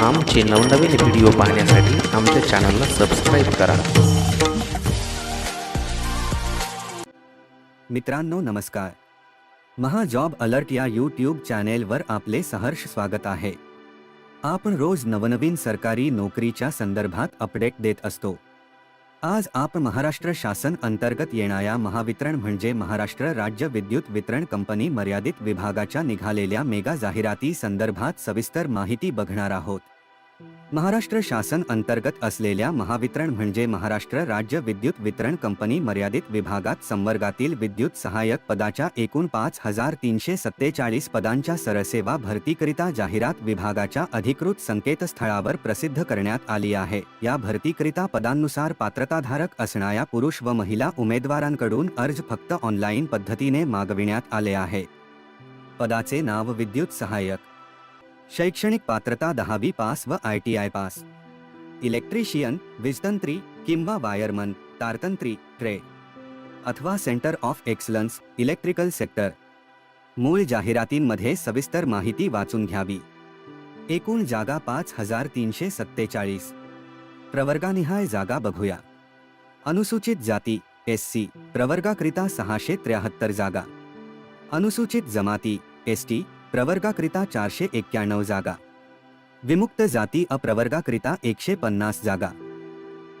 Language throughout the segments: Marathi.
आमचे नवनवीन व्हिडिओ पाहण्यासाठी आमच्या चॅनलला सबस्क्राईब करा. मित्रांनो नमस्कार. महा जॉब अलर्ट या यूट्यूब चॅनेलवर आपले सहर्ष स्वागत आहे. आपण रोज नवनवीन सरकारी नोकरीच्या संदर्भात अपडेट देत असतो. आज आपण महाराष्ट्र शासन अंतर्गत येणाऱ्या महावितरण म्हणजे महाराष्ट्र राज्य विद्युत वितरण कंपनी मर्यादित विभागाच्या निघालेल्या मेगा जाहिराती संदर्भात सविस्तर माहिती बघणार आहोत. महाराष्ट्र शासन अंतर्गत असलेल्या महावितरण म्हणजे महाराष्ट्र राज्य विद्युत वितरण कंपनी मर्यादित विभागात संवर्गातील विद्युत सहाय्यक पदाच्या एकूण पाच हजार तीनशे सत्तेचाळीस पदांच्या सरसेवा भरतीकरिता जाहिरात विभागाच्या अधिकृत संकेतस्थळावर प्रसिद्ध करण्यात आली आहे. या भरतीकरिता पदांनुसार पात्रताधारक असणाऱ्या पुरुष व महिला उमेदवारांकडून अर्ज फक्त ऑनलाईन पद्धतीने मागविण्यात आले आहे. पदाचे नाव विद्युत सहाय्यक. शैक्षणिक पात्रता दहावी पास व I T I pass. Electrician वीजतंत्री किंवा वायरमन तारतंत्री ट्रे. अथवा centre of excellence electrical sector. मूळ जाहिरातींमध्ये सविस्तर माहिती वाचून घ्यावी. एकूण जागा पाच हजार तीनशे सत्तेचाळीस. प्रवर्गानिहाय जागा बघूया. अनुसूचित जाती एस सी. प्रवर्गाकरिता सहाशे त्र्याहत्तर जागा. अनुसूचित जमाती एस टी. प्रवर्गाकरिता चारशे एक्क्याण्णव जागा. विमुक्त जाती अप्रवर्गाकरिता एकशे पन्नास जागा.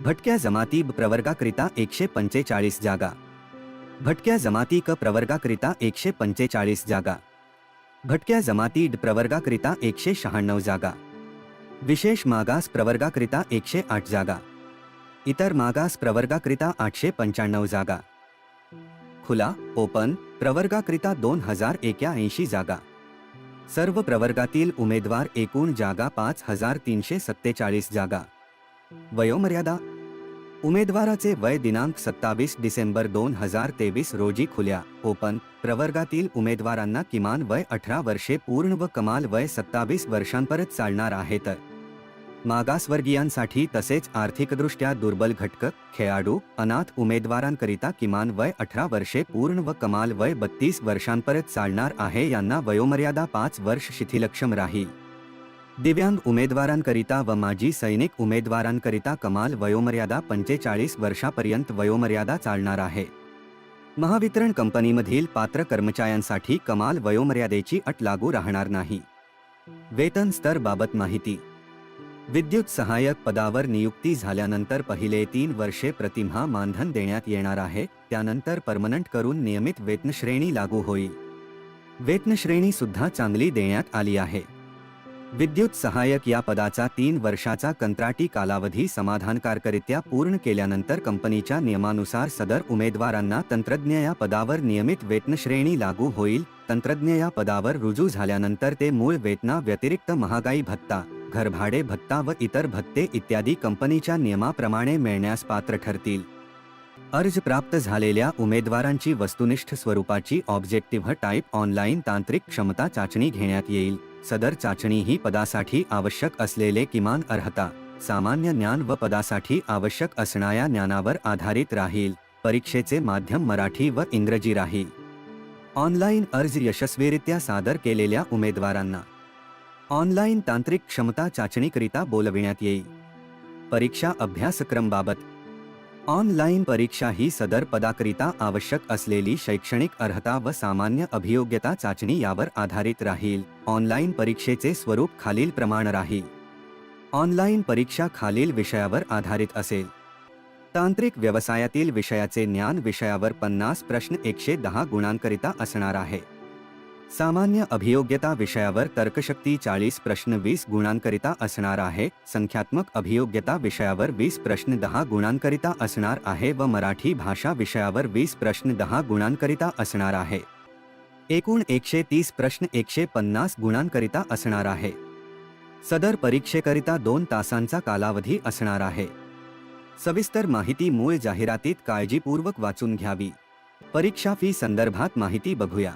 भटक्या जमाती ब प्रवर्गाकरिता एकशे पंचेचाळीस जागा. भटक्या जमाती क प्रवर्गाकरिता एकशे पंचेचाळीस जागा. भटक्या जमाती ड प्रवर्गाकरिता एकशे शहाण्णव जागा. विशेष मागास प्रवर्गाकरिता एकशे आठ जागा. इतर मागास प्रवर्गाकरिता आठशे पंच्याण्णव जागा. खुला ओपन प्रवर्गाकरिता दोन हजार एक्याऐंशी जागा. सर्व प्रवर्गातील उमेदवार एकूण जागा पाच हजार तीनशे सत्तेचाळीस जागा. वयोमर्यादा. उमेदवाराचे वय दिनांक सत्तावीस डिसेंबर दोन हजार तेवीस रोजी खुल्या. ओपन. प्रवर्गातील उमेदवारांना किमान वय अठरा वर्षे पूर्ण व कमाल वय सत्तावीस वर्षांपरत चालणार आहे तर. मागासवर्गीयांसाठी तसेच आर्थिकदृष्ट्या दुर्बल घटक खेळाडू अनाथ उमेदवारांकरिता किमान वय अठरा वर्षे पूर्ण व कमाल वय बत्तीस वर्षांपर्यंत चालणार आहे यांना वयोमर्यादा पाच वर्ष शिथिलक्षम राहील. दिव्यांग उमेदवारांकरिता व माजी सैनिक उमेदवारांकरिता कमाल वयोमर्यादा पंचेचाळीस वर्षापर्यंत वयोमर्यादा चालणार आहे. महावितरण कंपनीमधील पात्र कर्मचाऱ्यांसाठी कमाल वयोमर्यादेची अट लागू राहणार नाही. वेतन स्तर बाबत माहिती विद्युत सहाय्यक पदावर नियुक्ती झाल्यानंतर पहिले तीन वर्षे प्रतिमा मानधन देण्यात येणार आहे त्यानंतर परमनंट करून नियमित वेतनश्रेणी लागू होईल. वेतनश्रेणी सुद्धा चांगली देण्यात आली आहे. विद्युत सहाय्यक या पदाचा तीन वर्षाचा कंत्राटी कालावधी समाधानकारकरित्या पूर्ण केल्यानंतर कंपनीच्या नियमानुसार सदर उमेदवारांना तंत्रज्ञ या पदावर नियमित वेतनश्रेणी लागू होईल तंत्रज्ञ या पदावर रुजू झाल्यानंतर ते मूळ वेतना व्यतिरिक्त महागाई भत्ता घरभाडे भत्ता व इतर भत्ते इत्यादी कंपनीच्या नियमाप्रमाणे मिळण्यास पात्र ठरतील. अर्ज प्राप्त झालेल्या उमेदवारांची वस्तुनिष्ठ स्वरूपाची ऑब्जेक्टिव्ह टाईप ऑनलाईन तांत्रिक क्षमता चाचणी घेण्यात येईल. सदर चाचणी ही पदासाठी आवश्यक असलेले किमान अर्हता सामान्य ज्ञान व पदासाठी आवश्यक असणाऱ्या ज्ञानावर आधारित राहील. परीक्षेचे माध्यम मराठी व इंग्रजी राहील. ऑनलाईन अर्ज यशस्वीरित्या सादर केलेल्या उमेदवारांना ऑनलाईन तांत्रिक क्षमता चाचणीकरिता बोलविण्यात येईल. परीक्षा अभ्यासक्रम बाबत ऑनलाईन परीक्षा ही सदर पदाकरिता आवश्यक असलेली शैक्षणिक अर्हता व सामान्य अभियोग्यता चाचणी यावर आधारित राहील. ऑनलाईन परीक्षेचे स्वरूप खालील प्रमाण राहील. ऑनलाईन परीक्षा खालील विषयावर आधारित असेल. तांत्रिक व्यवसायातील विषयाचे ज्ञान विषयावर पन्नास प्रश्न एकशे दहा गुणांकरिता असणार आहे. सामान्य अभियोग्यता विषयावर तर्कशक्ती चाळीस प्रश्न वीस गुणांकरिता असणार आहे संख्यात्मक अभियोग्यता विषयावर वीस प्रश्न दहा गुणांकरिता असणार आहे व मराठी भाषा विषयावर वीस प्रश्न दहा गुणांकरिता असणार आहे. एकूण एकशे तीस प्रश्न एकशे पन्नास गुणांकरिता असणार आहे. सदर परीक्षेकरिता दोन तासांचा कालावधी असणार आहे. सविस्तर माहिती मूळ जाहिरातीत काळजीपूर्वक वाचून घ्यावी. परीक्षा फी संदर्भात माहिती बघूया.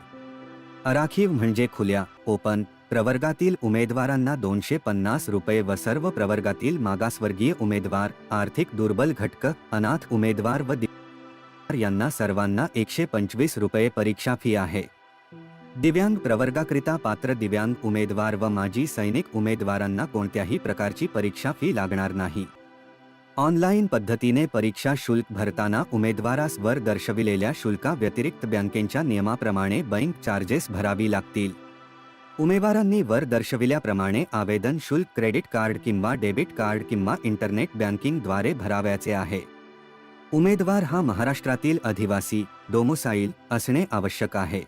अराखीव म्हणजे खुल्या ओपन प्रवर्गातील उमेदवारांना दोनशे पन्नास रुपये व सर्व प्रवर्गातील मागासवर्गीय उमेदवार आर्थिक दुर्बल घटक अनाथ उमेदवार व यांना सर्वांना एकशे पंचवीस रुपये परीक्षा फी आहे. दिव्यांग प्रवर्गाकरिता पात्र दिव्यांग उमेदवार व माजी सैनिक उमेदवारांना कोणत्याही प्रकारची परीक्षा फी लागणार नाही. ऑनलाईन पद्धतीने परीक्षा शुल्क भरताना उमेदवारास वर दर्शविलेल्या शुल्काव्यतिरिक्त बँकेच्या नियमाप्रमाणे बँक चार्जेस भरावी लागतील. उमेदवारांनी वर दर्शविल्याप्रमाणे आवेदन शुल्क क्रेडिट कार्ड किंवा डेबिट कार्ड किंवा इंटरनेट बँकिंगद्वारे भरावयाचे आहे. उमेदवार हा महाराष्ट्रातील अधिवासी डोमोसाईल असणे आवश्यक आहे.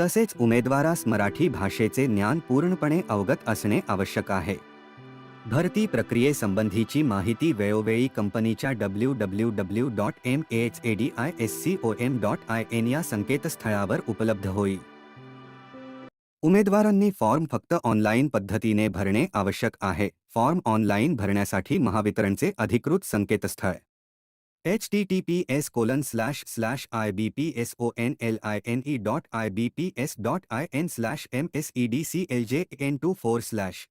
तसेच उमेदवारास मराठी भाषेचे ज्ञान पूर्णपणे अवगत असणे आवश्यक आहे. भरती प्रक्रियेसंबंधीची माहिती वेळोवेळी कंपनीच्या W W W dot M H A D I S C O M dot I N या संकेतस्थळावर उपलब्ध होईल. उमेदवारांनी फॉर्म फक्त ऑनलाईन पद्धतीने भरणे आवश्यक आहे. फॉर्म ऑनलाईन भरण्यासाठी महावितरणचे अधिकृत संकेतस्थळ. H T T P S colon slash slash I B P S O N L I N E dot I B P S dot I N slash M S E D C L J N two four slash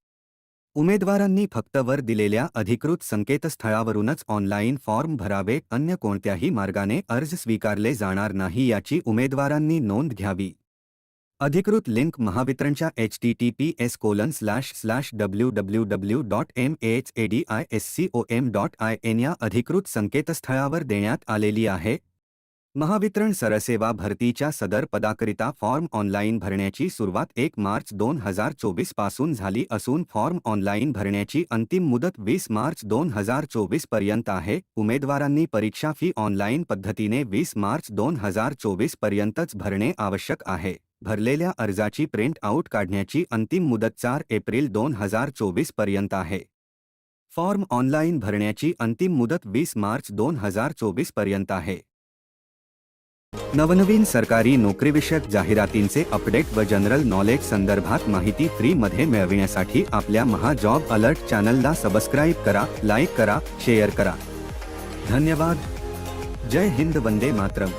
उमेदवारांनी फक्त वर दिलेल्या अधिकृत संकेतस्थळावरूनच ऑनलाईन फॉर्म भरावे अन्य कोणत्याही मार्गाने अर्ज स्वीकारले जाणार नाही याची उमेदवारांनी नोंद घ्यावी. अधिकृत लिंक महावितरणच्या H T T P S colon slash slash W W W dot M H A D I S C O M dot I N या अधिकृत संकेतस्थळावर देण्यात आलेली आहे. महावितरण सरसेवा भरतीच्या सदर पदाकरिता फॉर्म ऑनलाईन भरण्याची सुरुवात एक मार्च दोन हजार चोवीसपासून झाली असून फॉर्म ऑनलाईन भरण्याची अंतिम मुदत वीस मार्च दोन हजार चोवीसपर्यंत आहे. उमेदवारांनी परीक्षा फी ऑनलाईन पद्धतीने वीस मार्च दोन हजार चोवीस पर्यंतच भरणे आवश्यक आहे. भरलेल्या अर्जाची प्रिंट आऊट काढण्याची अंतिम मुदत चार एप्रिल दोन हजार चोवीसपर्यंत आहे. फॉर्म ऑनलाईन भरण्याची अंतिम मुदत वीस मार्च दोन हजार चोवीसपर्यंत आहे. नवनवीन सरकारी नोकरीविषयक जाहिरातींचे अपडेट व जनरल नॉलेज संदर्भात माहिती फ्रीमध्ये मिळविण्यासाठी आपल्या महाजॉब अलर्ट चॅनलला सबस्क्राईब करा लाईक करा शेअर करा. धन्यवाद. जय हिंद वंदे मातरम.